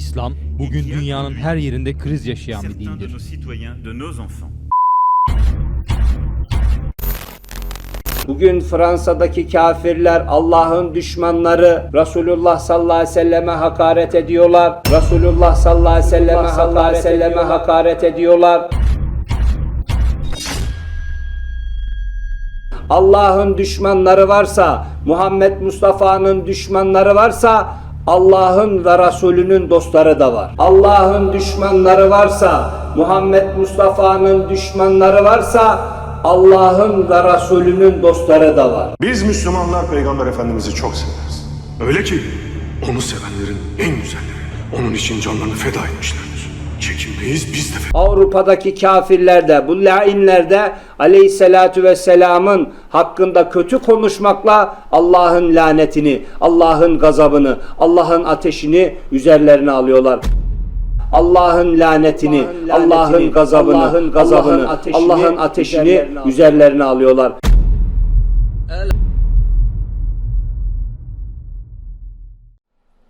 İslam bugün dünyanın her yerinde kriz yaşayan bir dindir. Bugün Fransa'daki kafirler Allah'ın düşmanları Resulullah sallallahu aleyhi ve selleme hakaret ediyorlar. Resulullah sallallahu aleyhi ve selleme hakaret, selleme hakaret ediyorlar. Allah'ın düşmanları varsa, Muhammed Mustafa'nın düşmanları varsa Allah'ın ve Resulünün dostları da var. Allah'ın düşmanları varsa, Muhammed Mustafa'nın düşmanları varsa Allah'ın ve Resulünün dostları da var. Biz Müslümanlar Peygamber Efendimiz'i çok severiz. Öyle ki onu sevenlerin en güzelleri onun için canlarını feda etmişlerdir. Çekinmeyiz biz de. Avrupa'daki kafirler de bu lainler de aleyhissalatu vesselamın hakkında kötü konuşmakla Allah'ın lanetini, Allah'ın gazabını, Allah'ın ateşini üzerlerine alıyorlar. Allah'ın lanetini, Allah'ın gazabını, Allah'ın gazabını, Allah'ın ateşini üzerlerine alıyorlar.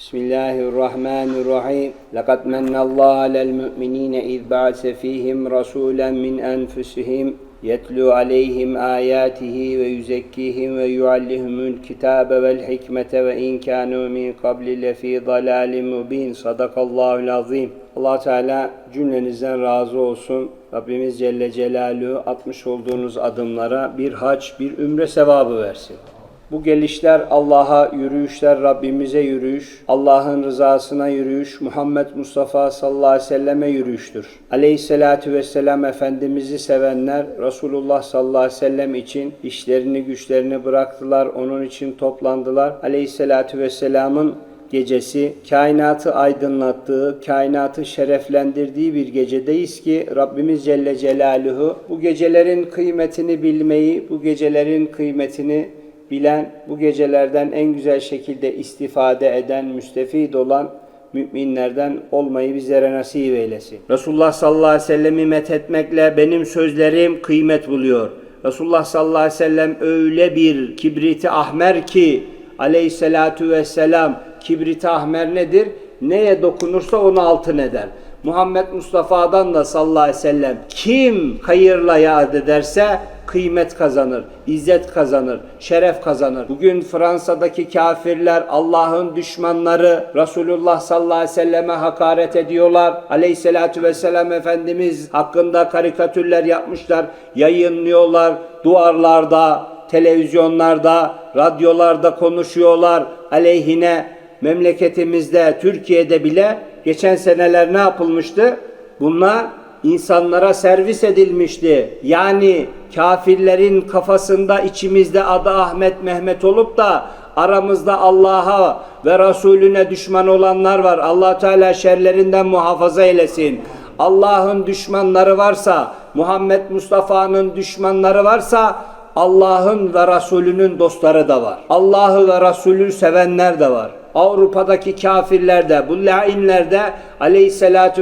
بسم الله الرحمن الرحيم لقد من الله على المؤمنين إذ بعث فيهم رسولا من أنفسهم يتلو عليهم آياته ويزكيهم ويعلمهم الكتاب والحكمة وإن كانوا من قبل لفي ضلال مبين صدق الله العظيم Allah Teala cümlenizden razı olsun. Rabbimiz Celle Celaluhu atmış olduğunuz adımlara bir hac, bir ümre sevabı versin. Bu gelişler Allah'a yürüyüşler, Rabbimize yürüyüş, Allah'ın rızasına yürüyüş, Muhammed Mustafa sallallahu aleyhi ve selleme yürüyüştür. Aleyhissalatu vesselam Efendimiz'i sevenler Resulullah sallallahu aleyhi ve sellem için işlerini güçlerini bıraktılar, onun için toplandılar. Aleyhissalatu vesselamın gecesi kainatı aydınlattığı, kainatı şereflendirdiği bir gecedeyiz ki Rabbimiz Celle Celaluhu bu gecelerin kıymetini bilmeyi, bu gecelerin kıymetini bilen, bu gecelerden en güzel şekilde istifade eden, müstefid olan müminlerden olmayı bizlere nasip eylesin. Resulullah sallallahu aleyhi ve sellemi methetmekle benim sözlerim kıymet buluyor. Resulullah sallallahu aleyhi ve sellem öyle bir kibriti ahmer ki aleyhissalatu vesselam kibriti ahmer nedir? Neye dokunursa onu altın eder. Muhammed Mustafa'dan da sallallahu aleyhi ve sellem kim hayırla yad ederse kıymet kazanır, izzet kazanır, şeref kazanır. Bugün Fransa'daki kafirler Allah'ın düşmanları Resulullah sallallahu aleyhi ve selleme hakaret ediyorlar. Aleyhissalatu vesselam Efendimiz hakkında karikatürler yapmışlar, yayınlıyorlar duvarlarda, televizyonlarda, radyolarda konuşuyorlar aleyhine memleketimizde, Türkiye'de bile geçen seneler ne yapılmıştı? Bunlar insanlara servis edilmişti. Yani kafirlerin kafasında içimizde adı Ahmet Mehmet olup da aramızda Allah'a ve Resulüne düşman olanlar var. Allah Teala şerlerinden muhafaza eylesin. Allah'ın düşmanları varsa, Muhammed Mustafa'nın düşmanları varsa Allah'ın ve Resulünün dostları da var. Allah'ı ve Resulü sevenler de var. Avrupa'daki kafirler de bu lainler de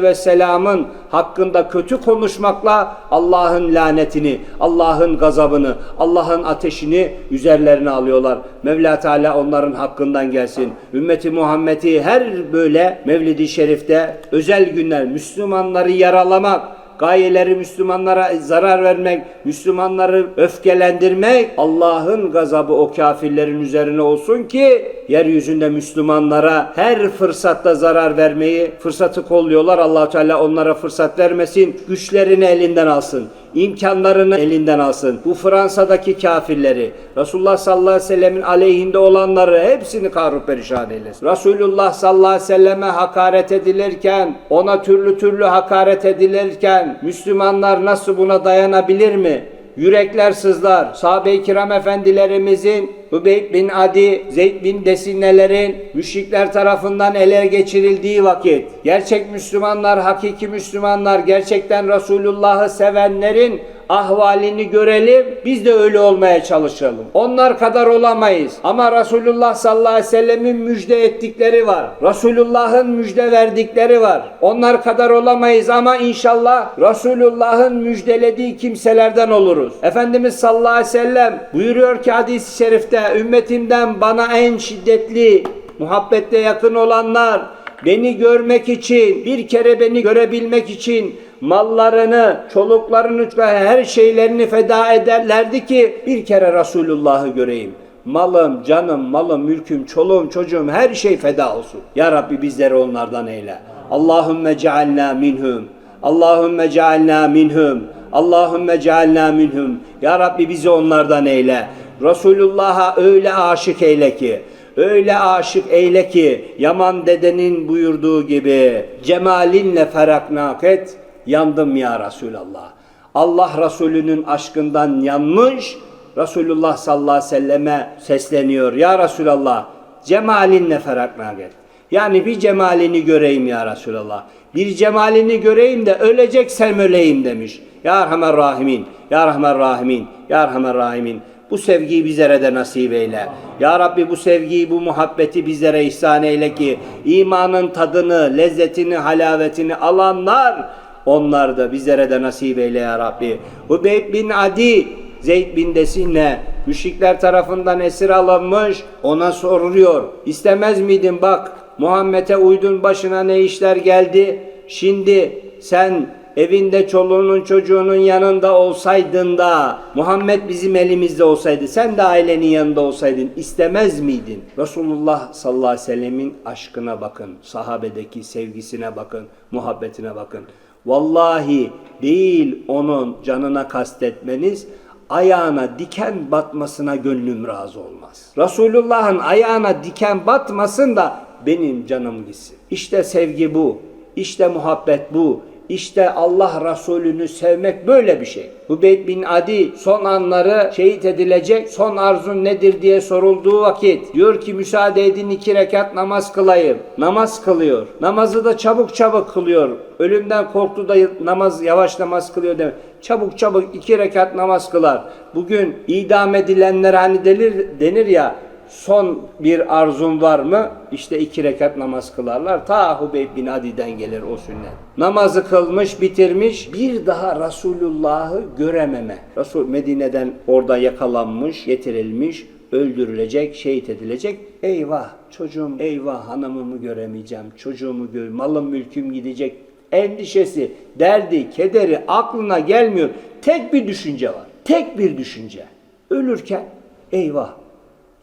vesselamın hakkında kötü konuşmakla Allah'ın lanetini, Allah'ın gazabını, Allah'ın ateşini üzerlerine alıyorlar. Mevla Teala onların hakkından gelsin. Ümmeti Muhammed'i her böyle Mevlid-i Şerif'te özel günler Müslümanları yaralamak, gayeleri Müslümanlara zarar vermek, Müslümanları öfkelendirmek Allah'ın gazabı o kafirlerin üzerine olsun ki yeryüzünde Müslümanlara her fırsatta zarar vermeyi fırsatı kolluyorlar. allah Teala onlara fırsat vermesin, güçlerini elinden alsın imkanlarını elinden alsın. Bu Fransa'daki kafirleri, Resulullah sallallahu aleyhi ve sellemin aleyhinde olanları hepsini kahrup perişan eylesin. Resulullah sallallahu aleyhi ve selleme hakaret edilirken, ona türlü türlü hakaret edilirken Müslümanlar nasıl buna dayanabilir mi? Yürekler sızlar. Sahabe-i kiram efendilerimizin Übeyt bin Adi, Zeyd bin Desinelerin müşrikler tarafından ele geçirildiği vakit gerçek Müslümanlar, hakiki Müslümanlar, gerçekten Resulullah'ı sevenlerin ahvalini görelim, biz de öyle olmaya çalışalım. Onlar kadar olamayız. Ama Resulullah sallallahu aleyhi ve sellemin müjde ettikleri var. Resulullah'ın müjde verdikleri var. Onlar kadar olamayız ama inşallah Resulullah'ın müjdelediği kimselerden oluruz. Efendimiz sallallahu aleyhi ve sellem buyuruyor ki hadis-i şerifte ümmetimden bana en şiddetli muhabbetle yakın olanlar beni görmek için, bir kere beni görebilmek için mallarını, çoluklarını ve her şeylerini feda ederlerdi ki bir kere Resulullah'ı göreyim. Malım, canım, malım, mülküm, çoluğum, çocuğum her şey feda olsun. Ya Rabbi bizleri onlardan eyle. Allahümme cealna minhum. Allahümme cealna minhum. Allahümme cealna minhum. Ya Rabbi bizi onlardan eyle. Resulullah'a öyle aşık eyle ki Öyle aşık eyle ki Yaman dedenin buyurduğu gibi cemalinle feraknak et yandım ya Resulallah. Allah Resulü'nün aşkından yanmış Resulullah sallallahu aleyhi ve selleme sesleniyor. Ya Resulallah cemalinle feraknak et. Yani bir cemalini göreyim ya Resulallah. Bir cemalini göreyim de öleceksem öleyim demiş. Ya Erhamer Rahimin, Ya Erhamer Rahimin, Ya Erhamer Rahimin. Bu sevgiyi bizlere de nasip eyle. Ya Rabbi bu sevgiyi, bu muhabbeti bizlere ihsan eyle ki imanın tadını, lezzetini, halavetini alanlar onlar da bizlere de nasip eyle ya Rabbi. Hubeyb bin Adi, Zeyd bin Desin'le müşrikler tarafından esir alınmış. Ona soruluyor. İstemez miydin bak Muhammed'e uydun başına ne işler geldi. Şimdi sen evinde çoluğunun çocuğunun yanında olsaydın da Muhammed bizim elimizde olsaydı sen de ailenin yanında olsaydın istemez miydin? Resulullah sallallahu aleyhi ve sellemin aşkına bakın, sahabedeki sevgisine bakın, muhabbetine bakın. Vallahi değil onun canına kastetmeniz ayağına diken batmasına gönlüm razı olmaz. Resulullah'ın ayağına diken batmasın da benim canım gitsin. İşte sevgi bu. İşte muhabbet bu. İşte Allah Resulü'nü sevmek böyle bir şey. Hubeyb bin Adi son anları şehit edilecek. Son arzun nedir diye sorulduğu vakit diyor ki müsaade edin iki rekat namaz kılayım. Namaz kılıyor. Namazı da çabuk çabuk kılıyor. Ölümden korktu da namaz yavaş namaz kılıyor demek. Çabuk çabuk iki rekat namaz kılar. Bugün idam edilenler hani denir, denir ya son bir arzun var mı? İşte iki rekat namaz kılarlar. Ta Hubeyb bin Adi'den gelir o sünnet. Namazı kılmış, bitirmiş. Bir daha Resulullah'ı görememe. Resul Medine'den orada yakalanmış, getirilmiş, öldürülecek, şehit edilecek. Eyvah çocuğum, eyvah hanımımı göremeyeceğim, çocuğumu gör, malım mülküm gidecek. Endişesi, derdi, kederi aklına gelmiyor. Tek bir düşünce var. Tek bir düşünce. Ölürken eyvah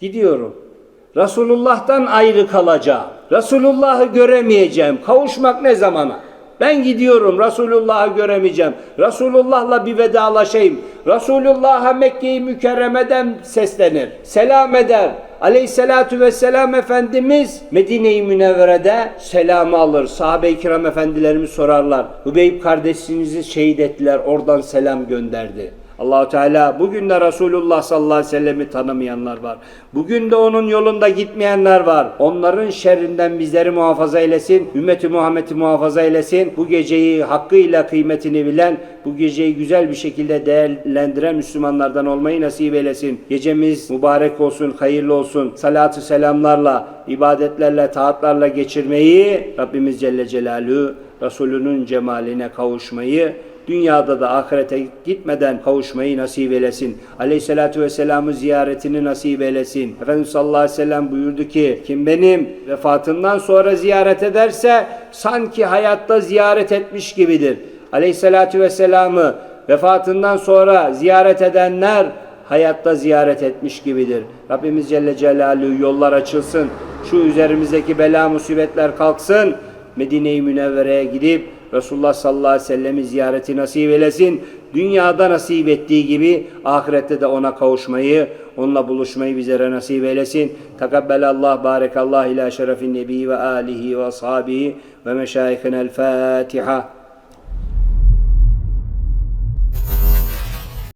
Gidiyorum. Resulullah'tan ayrı kalacağım. Resulullah'ı göremeyeceğim. Kavuşmak ne zamana? Ben gidiyorum. Resulullah'ı göremeyeceğim. Resulullah'la bir vedalaşayım. Resulullah'a Mekke-i Mükerreme'den seslenir. Selam eder. Aleyhissalatu vesselam Efendimiz Medine-i Münevvere'de selamı alır. Sahabe-i kiram efendilerimiz sorarlar. Hübeyb kardeşinizi şehit ettiler. Oradan selam gönderdi. Allahu Teala bugün de Resulullah sallallahu aleyhi ve sellem'i tanımayanlar var. Bugün de onun yolunda gitmeyenler var. Onların şerrinden bizleri muhafaza eylesin. Ümmeti Muhammed'i muhafaza eylesin. Bu geceyi hakkıyla kıymetini bilen, bu geceyi güzel bir şekilde değerlendiren Müslümanlardan olmayı nasip eylesin. Gecemiz mübarek olsun, hayırlı olsun. Salatü selamlarla, ibadetlerle, taatlarla geçirmeyi Rabbimiz Celle Celaluhu Resulünün cemaline kavuşmayı dünyada da ahirete gitmeden kavuşmayı nasip eylesin. Aleyhissalatü vesselam'ı ziyaretini nasip eylesin. Efendimiz sallallahu aleyhi ve sellem buyurdu ki kim benim vefatından sonra ziyaret ederse sanki hayatta ziyaret etmiş gibidir. Aleyhissalatü vesselam'ı vefatından sonra ziyaret edenler hayatta ziyaret etmiş gibidir. Rabbimiz Celle Celaluhu yollar açılsın. Şu üzerimizdeki bela musibetler kalksın. Medine-i Münevvere'ye gidip Resulullah sallallahu aleyhi ve sellem'i ziyareti nasip eylesin. Dünyada nasip ettiği gibi ahirette de ona kavuşmayı, onunla buluşmayı bizlere nasip eylesin. Tekabbelallah, barekallah ila şerefin nebi ve alihi ve ashabihi ve meşayihinel Fatiha.